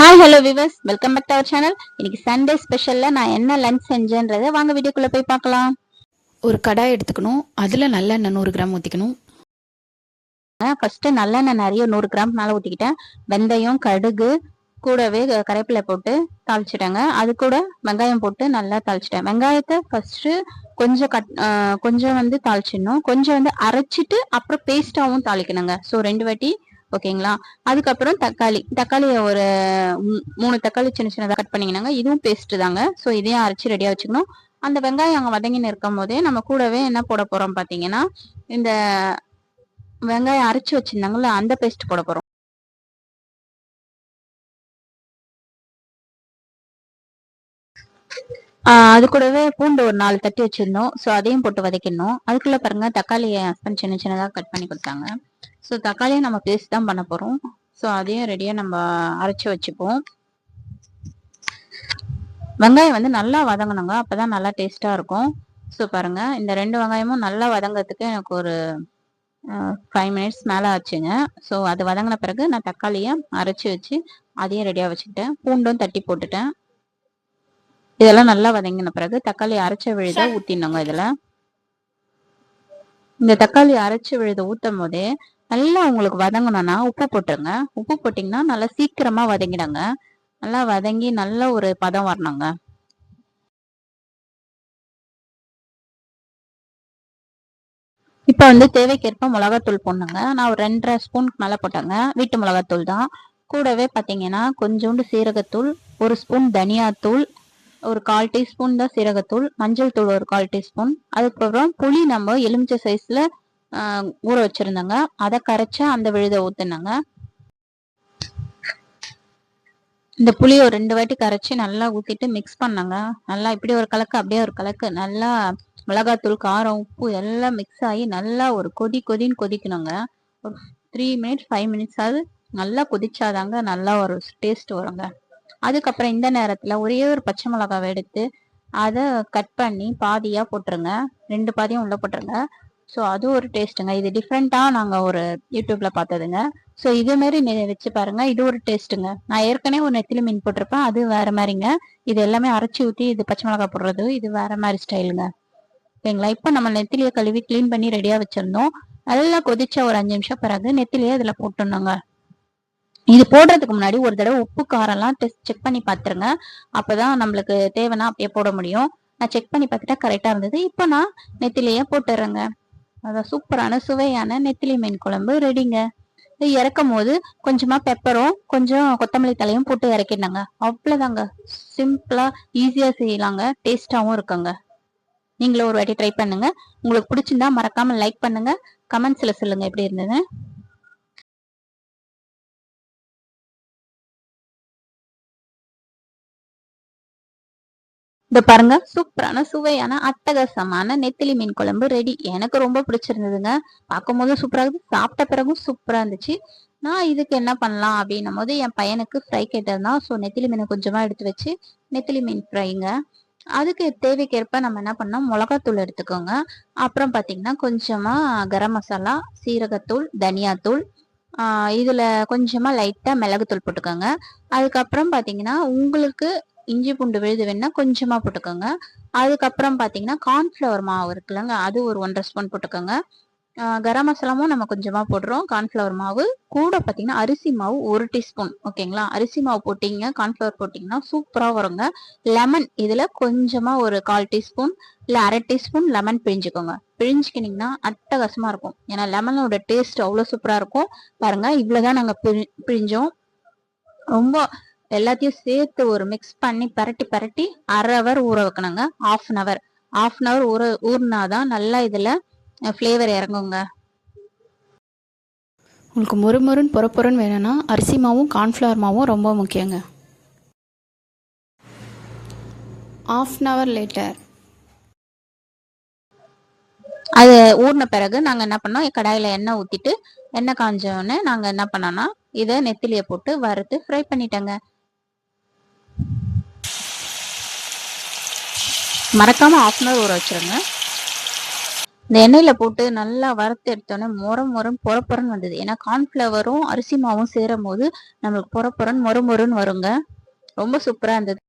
Hi hello viewers welcome back to our channel இன்னைக்கு Sunday ஸ்பெஷல்ல நான் என்ன லஞ்ச் செஞ்சேன்றதை வாங்க வீடியோக்குள்ள போய் பார்க்கலாம். ஒரு கடாய் எடுத்துக்கணும். அதில் நல்லெண்ணெய் நூறு கிராம் ஊற்றிக்கணும் ஃபர்ஸ்ட் நல்லெண்ணெய் நிறைய நூறு கிராம் மேலே ஊற்றிக்கிட்டேன் வெந்தயம் கடுகு கூடவே க- கருவேப்பிலை போட்டு தாளிச்சிட்டேங்க. அது கூட வெங்காயம் போட்டு நல்லா தாளிச்சிட்டேன். வெங்காயத்தை ஃபர்ஸ்ட் கொஞ்சம் கட் கொஞ்சம் வந்து தாளிச்சிடணும். கொஞ்சம் வந்து அரைச்சிட்டு அப்புறம் பேஸ்டாவும் தாளிக்கணுங்க. ஸோ ரெண்டு வாட்டி ஓகேங்களா? அதுக்கப்புறம் தக்காளி. தக்காளியை ஒரு மூ- மூணு தக்காளி சின்ன சின்னதாக கட் பண்ணிக்கணுங்க இதுவும் பேஸ்ட் தாங்க. ஸோ இதையும் அரைச்சி ரெடியாக வச்சுக்கணும். அந்த வெங்காயம் அங்கே வதங்கின்னு இருக்கும் போதே நம்ம கூடவே என்ன போட போகிறோம் பார்த்தீங்கன்னா இந்த வெங்காயம் அரைச்சி வச்சிருந்தாங்கல்ல அந்த பேஸ்ட் போட போகிறோம் அது கூடவே பூண்டு ஒரு நாலு தட்டி வச்சிருந்தோம். ஸோ அதையும் போட்டு வதக்கிடணும். அதுக்குள்ளே பாருங்க தக்காளியை ஹஸ்பண்ட் சின்ன சின்னதாக கட் பண்ணி கொடுத்தாங்க. ஸோ தக்காளியை நம்ம பேஸ்ட் தான் பண்ண போகிறோம் ஸோ அதையும் ரெடியாக நம்ம அரைச்சு வச்சுப்போம். வெங்காயம் வந்து நல்லா வதங்கணுங்க. அப்பதான் நல்லா டேஸ்ட்டாக இருக்கும். ஸோ பாருங்க. இந்த ரெண்டு வெங்காயமும் நல்லா வதங்கிறதுக்கு எனக்கு ஒரு ஃபைவ் மினிட்ஸ் மேலே ஆச்சுங்க. ஸோ அது வதங்கின பிறகு நான் தக்காளியை அரைச்சி வச்சு அதையும் ரெடியாக வச்சுக்கிட்டேன். பூண்டும் தட்டி போட்டுட்டேன். இதெல்லாம் நல்லா வதங்கின பிறகு தக்காளி அரைச்ச விழுத ஊற்றிடணுங்க இதில். இந்த தக்காளி அரைச்சி விழுத ஊற்றும் போதே நல்லா உங்களுக்கு வதங்கணும்னா உப்பு போட்டுருங்க. உப்பு போட்டிங்கன்னா நல்லா சீக்கிரமா வதங்கிடுங்க. நல்லா வதங்கி நல்ல ஒரு பதம் வரணுங்க. இப்போ வந்து தேவைக்கேற்ப மிளகாத்தூள் போடணுங்க. நான் ஒரு ரெண்டரை ஸ்பூனுக்கு மேலே போட்டேங்க. வீட்டு மிளகாத்தூள் தான். கூடவே பார்த்தீங்கன்னா கொஞ்சோண்டு சீரகத்தூள் ஒரு ஸ்பூன் தனியாத்தூள் ஒரு கால் டீஸ்பூன் தான் சீரகத்தூள் மஞ்சள் தூள் ஒரு கால் டீஸ்பூன். அதுக்கப்புறம் புளி நம்ம எலுமிச்சை சைஸில் ஊற வச்சிருந்தாங்க. அதை கரைச்சி அந்த விழுத ஊத்துனாங்க. இந்த புளியை ஒரு ரெண்டு வாட்டி கரைச்சி நல்லா ஊற்றிட்டு மிக்ஸ் பண்ணாங்க. நல்லா இப்படி ஒரு கலக்கு அப்படியே ஒரு கலக்கு. நல்லா மிளகாத்தூள் காரம் உப்பு எல்லாம் மிக்ஸ் ஆகி நல்லா ஒரு கொதி கொதின்னு கொதிக்கணுங்க. ஒரு த்ரீ மினிட்ஸ் ஃபைவ் மினிட்ஸ் ஆகுது நல்லா கொதிச்சாதாங்க நல்லா ஒரு டேஸ்ட் வருங்க. அதுக்கப்புறம் இந்த நேரத்தில் ஒரே ஒரு பச்சை மிளகாவை எடுத்து அதை கட் பண்ணி பாதியாக போட்டுருங்க. ரெண்டு பாதியும் உள்ளே போட்டுருங்க. ஸோ அது ஒரு டேஸ்ட்டுங்க. இது டிஃப்ரெண்ட்டாக நாங்கள் ஒரு யூடியூப்பில் பார்த்ததுங்க. ஸோ இதே மாதிரி நெ- வச்சு பாருங்கள் இது ஒரு டேஸ்ட்டுங்க. நான் ஏற்கனவே ஒரு நெத்திலி மீன் போட்டிருப்பேன். அது வேற மாதிரிங்க இது எல்லாமே அரைச்சி ஊற்றி இது பச்சை மிளகாய் போடுறது இது வேறு மாதிரி ஸ்டைலுங்க. ஓகேங்களா இப்போ நம்ம நெத்திலியை கழுவி க்ளீன் பண்ணி ரெடியாக வச்சுருந்தோம் நல்லா கொதிச்ச ஒரு அஞ்சு நிமிஷம் பிறகு நெத்திலியை இதில் போட்டுடணுங்க. இது போடுறதுக்கு முன்னாடி ஒரு தடவை உப்பு காரம்லாம் டெஸ்ட் செக் பண்ணி பார்த்துருங்க. அப்பதான் நம்மளுக்கு தேவைன்னா அப்படியே போட முடியும். நான் செக் பண்ணி பார்த்துட்டா கரெக்டாக இருந்தது. இப்போ நான் நெத்திலேயே போட்டுறேங்க அதான் சூப்பரான சுவையான நெத்திலி மீன் குழம்பு ரெடிங்க. இறக்கும் போது கொஞ்சமா பெப்பரும் கொஞ்சம் கொத்தமல்லி தலையும் போட்டு இறக்கிடுங்க அவ்வளவுதாங்க. சிம்பிளா ஈஸியா செய்யலாங்க. டேஸ்டாவும் இருக்குங்க. நீங்களும் ஒரு வாட்டி ட்ரை பண்ணுங்க. உங்களுக்கு பிடிச்சிருந்தா மறக்காம லைக் பண்ணுங்க. கமெண்ட்ஸ்ல சொல்லுங்க எப்படி இருந்தது இந்த பாருங்க. சூப்பரான சுவையான அட்டகாசமான நெத்திலி மீன் குழம்பு ரெடி எனக்கு ரொம்ப பிடிச்சிருந்ததுங்க. பார்க்கும்போது சூப்பரா இருக்குது சாப்பிட்ட பிறகும் சூப்பரா இருந்துச்சு. நான் இதுக்கு என்ன பண்ணலாம் அப்படின்னும் போது என் பையனுக்கு ஃப்ரை கேட்டிருந்தான் ஸோ நெத்திலி மீனை கொஞ்சமா எடுத்து வச்சு நெத்திலி மீன் ஃப்ரைங்க அதுக்கு தேவைக்கேற்ப நம்ம என்ன பண்ணோம் மிளகாத்தூள் எடுத்துக்கோங்க. அப்புறம் பார்த்தீங்கன்னா கொஞ்சமாக கரம் மசாலா சீரகத்தூள் தனியாத்தூள் இதில் கொஞ்சமாக லைட்டாக மிளகுத்தூள் போட்டுக்கோங்க. அதுக்கப்புறம் பார்த்தீங்கன்னா உங்களுக்கு இஞ்சி பூண்டு விழுது வேணா கொஞ்சமா போட்டுக்கோங்க. அதுக்கப்புறம் பார்த்தீங்கன்னா கார்ன்ஃப்ளவர் மாவு இருக்குல்லங்க அது ஒரு ஒன்றரை ஸ்பூன் போட்டுக்கோங்க. கரம் மசாலாவும் நம்ம கொஞ்சமா போடுறோம். கார்ன்ஃப்ளவர் மாவு கூட பார்த்தீங்கன்னா அரிசி மாவு ஒரு டீஸ்பூன் ஓகேங்களா அரிசி மாவு போட்டீங்க கார்ன்ஃப்ளவர் போட்டிங்கன்னா சூப்பராக வருங்க. லெமன் இதில் கொஞ்சமா ஒரு கால் டீஸ்பூன் இல்லை அரை டீஸ்பூன் லெமன் பிழிஞ்சுக்கோங்க. பிழிஞ்சுக்கினீங்கன்னா அட்டகாசமா இருக்கும். ஏன்னா லெமனோட டேஸ்ட் அவ்வளோ சூப்பராக இருக்கும். பாருங்க இவ்வளோதான் நாங்கள் பிழி பிழிஞ்சோம். ரொம்ப எல்லாத்தையும் சேர்த்து ஒரு மிக்ஸ் பண்ணி பரட்டி பரட்டி அரை ஹவர் ஊற வைக்கணுங்க. Half an hour half an hour ஊற ஊறினாதான் நல்லா இதில் ஃப்ளேவர் இறங்குங்க. உங்களுக்கு மொறு மொறுன்னு பொற பொறன்னு வேணும்னா அரிசி மாவும் கார்ன்ஃப்ளவர் மாவும் ரொம்ப முக்கியங்க. ஆஃப் அன் ஹவர் லேட்டர் அது ஊறின பிறகு நாங்கள் என்ன பண்ணோம்? கடாயில் எண்ணெய் ஊற்றிட்டு எண்ணெய் காஞ்சோடனே நாங்கள் என்ன பண்ணோம்னா இதை நெத்திலியை போட்டு வறுத்து ஃப்ரை பண்ணிட்டோங்க. மறக்காமல் ஆஃப் அன் ஹவர் ஊற வச்சுருங்க. இந்த எண்ணெயில் போட்டு நல்லா வறுத்து எடுத்தோன்னே மொற மொறன்னு பொற வந்தது. ஏன்னா கார்ன்ஃப்ளவரும் அரிசி மாவும் சேரும் போது நம்மளுக்கு பொற முறமுறன்னு மொறு மொறுன்னு வருங்க. ரொம்ப சூப்பராக இருந்தது.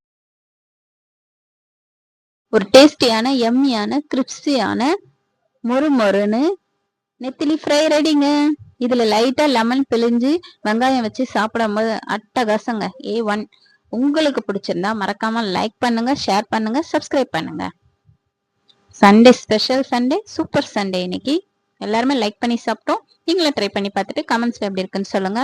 ஒரு டேஸ்டியான எம்மியான கிரிப்ஸியான மொறு மொறுன்னு நெத்திலி ஃப்ரை ரெடிங்க இதில் லைட்டாக லெமன் பிழிஞ்சு வெங்காயம் வச்சு சாப்பிடும்போது அட்டகாசங்க. ஏ ஒன் உங்களுக்கு பிடிச்சிருந்தா மறக்காம லைக் பண்ணுங்க ஷேர் பண்ணுங்க சப்ஸ்கிரைப் பண்ணுங்க. Sunday special Sunday super Sunday இன்னைக்கு. எல்லாருமே லைக் பண்ணி சாப்பிட்டோம். நீங்களும் ட்ரை பண்ணி பார்த்துட்டு கமெண்ட்ஸ்ல எப்படி இருக்குன்னு சொல்லுங்க.